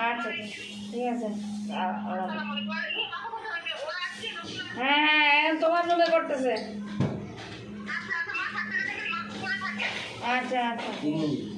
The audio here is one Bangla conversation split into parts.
আচ্ছা ঠিক আছে। আচ্ছা হ্যাঁ হ্যাঁ এখন তোমার জন্য করতেছে। আচ্ছা আচ্ছা আচ্ছা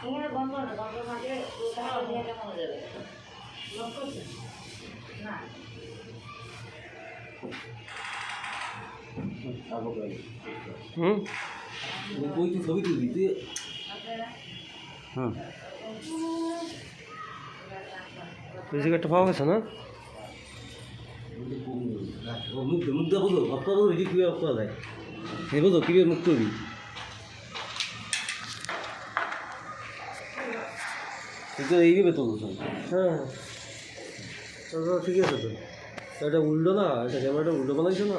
এখানে না থাকলে কেমন হয়ে যাবে? লক করছে? না। হুম? ওই তুই ছবি তুলবি তুই হুম। ওই জায়গাটা পাওয়া গেছে না? ও মুখ মুখ অফ করা বোঝো কীভাবে যায় বোঝো কীভাবে মুখ করবি তুই তো এইভাবে তুলছ হ্যাঁ। তো ঠিক আছে তো। এটা উল্টো না, এটা ক্যামেরাটা উল্টো বানাইছো না?